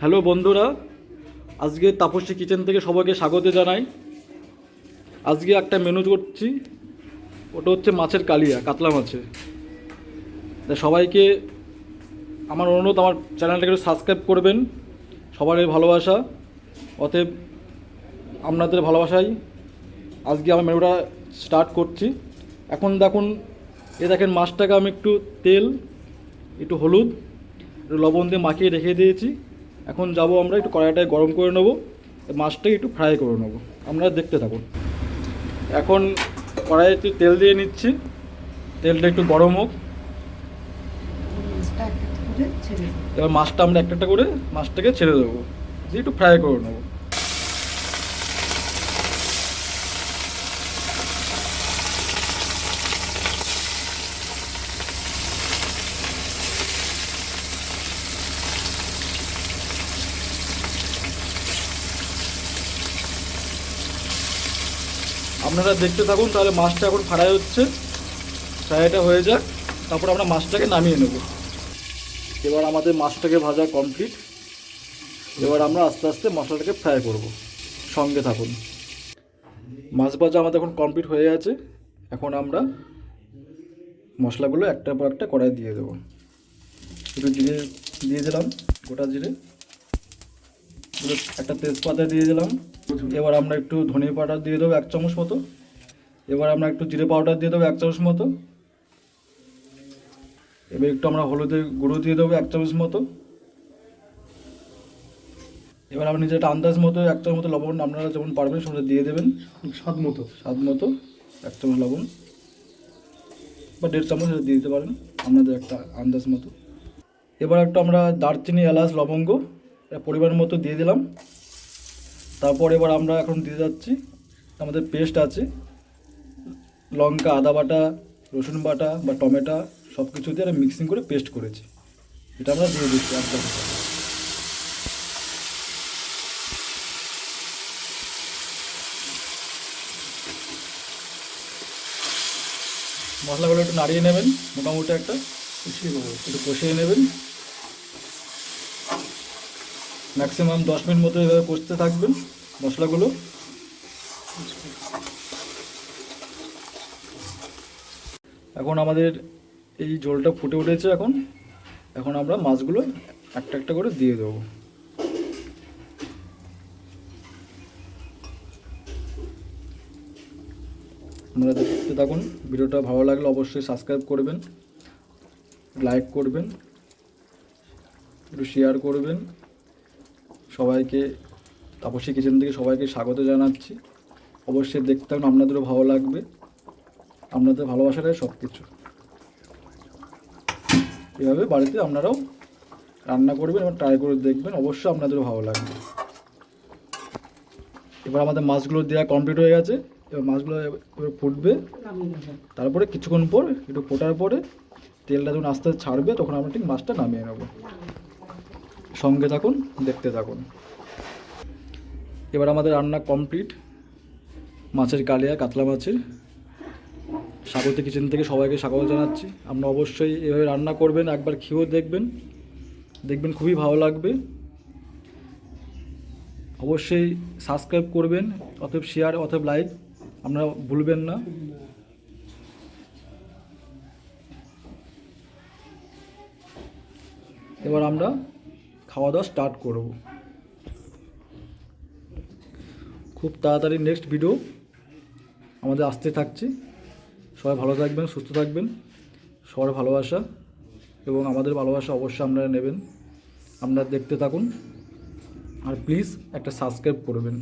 Hello বন্ধুরা, আজকে Tapasi kitchen থেকে সবাইকে স্বাগত জানাই। আজকে একটা মেনু করছি, ওটা হচ্ছে মাছের কালিয়া, কাতলা মাছের। সবাইকে আমার অনুরোধ, আমার চ্যানেলটাকে একটু সাবস্ক্রাইব করবেন, সবারই ভালোবাসা। অতএব আপনাদের ভালোবাসাই আজকে আমার মেনুটা স্টার্ট করছি। এখন দেখুন, এ দেখেন মাছটাকে আমি একটু তেল, একটু হলুদ লবণ দিয়ে মাখিয়ে রেখে দিয়েছি। এখন যাব আমরা একটু কড়াইটায় গরম করে নেব মাছটাই একটু ফ্রাই করে নেব। আমরা দেখতে থাকুন। এখন কড়াইয়ে একটু তেল দিয়ে নিচ্ছি। তেলটা একটু গরম হোক। এবার মাছটা আমরা একটা একটা করে মাছটাকে ছেড়ে দেবো। দিয়ে একটু ফ্রাই করে নেব। আপনারা দেখতে থাকুন, তাহলে মাছটা এখন ফ্রাই হচ্ছে। ফ্রাইটা হয়ে যাক, তারপর আমরা মাছটাকে নামিয়ে নেব। এবার আমাদের মাছটাকে ভাজা কমপ্লিট এবার আমরা আস্তে আস্তে মশলাটাকে ফ্রাই করব। সঙ্গে থাকুন। মাছ ভাজা আমাদের এখন কমপ্লিট হয়ে গেছে। এখন আমরা মশলাগুলো একটার পর একটা কড়াই দিয়ে দেবো। একটু জিরে দিয়ে দিলাম, গোটা জিরে। একটা তেজপাতা দিয়ে দিলাম। এবার আমরা একটু ধনিয়া পাউডার দিয়ে দেবো এক চামচ মতো। এবার আমরা একটু জিরে পাউডার দিয়ে দেবো এক চামচ মতো। এবার একটু আমরা হলুদের গুঁড়ো দিয়ে দেবো এক চামচ মতো। এবার আমরা নিজের একটা আন্দাজ মতো এক চামচ মতো লবণ আপনারা যেমন পারবেন সেটা দিয়ে দেবেন। স্বাদ মতো। স্বাদ মতো এক চামচ লবণ বা দেড় চামচ দিয়ে দিতে পারেন আপনাদের একটা আন্দাজ মতো। এবার একটু আমরা দারচিনি এলাচ লবঙ্গ পরিমাণ মতো দিয়ে দিলাম। তারপর এবার আমরা এখন দিয়ে যাচ্ছি। আমাদের পেস্ট আছে। লঙ্কা, আদা বাটা, রসুন বাটা বা টমেটো সব কিছু দিয়ে আমরা মিক্সিং করে পেস্ট করেছি। এটা আমরা দিয়ে দিচ্ছি এক চামচ মশলাগুলো একটু নাড়িয়ে নেবেন, মোটামুটি একটা। একটু কষিয়ে নেবেন। ম্যাক্সিমাম দশ মিনিট মতো এভাবে কষতে থাকবেন মশলাগুলো। এখন আমাদের এই ঝোলটা ফুটে উঠেছে এখন। এখন আমরা মাছগুলো একটা একটা করে দিয়ে দেবো। আপনারা দেখতে থাকুন, ভিডিওটা ভালো লাগলে অবশ্যই সাবস্ক্রাইব করবেন লাইক করবেন, একটু শেয়ার করবেন। সবাইকে, তাপসী কিচেন থেকে সবাইকে স্বাগত জানাচ্ছি। অবশ্যই দেখতে থাকুন, আপনাদেরও ভালো লাগবে। আপনাদের ভালোবাসাটাই সব কিছু এভাবে বাড়িতে আপনারাও রান্না করবেন এবং ট্রাই করে দেখবেন, অবশ্যই আপনাদেরও ভালো লাগবে। এবার আমাদের মাছগুলো দেওয়া কমপ্লিট হয়ে গেছে। এবার মাছগুলো ফুটবে। তারপরে কিছুক্ষণ পর, একটু ফোটার পরে তেলটা যখন আস্তে আস্তে ছাড়বে, তখন আমরা ঠিক মাছটা নামিয়ে নেব। সঙ্গে থাকুন, দেখতে থাকুন। এবার আমাদের রান্না কমপ্লিট মাছের কালিয়া, কাতলা মাছের। স্বাগত কিচেন থেকে সবাইকে স্বাগত জানাচ্ছি। আপনারা অবশ্যই এভাবে রান্না করবেন, একবার খেয়েও দেখবেন। দেখবেন খুবই ভালো লাগবে। অবশ্যই সাবস্ক্রাইব করবেন অথবা শেয়ার অথবা লাইক আপনারা ভুলবেন না। এবার আমরা খাওয়া দাওয়া স্টার্ট করব। খুব তাড়াতাড়ি নেক্সট ভিডিও আমাদের আসতে থাকছে। সবাই ভালো থাকবেন, সুস্থ থাকবেন। সবার ভালোবাসা এবং আমাদের ভালোবাসা অবশ্যই আপনারা নেবেন। আপনারা দেখতে থাকুন। আর প্লিজ একটা সাবস্ক্রাইব করবেন।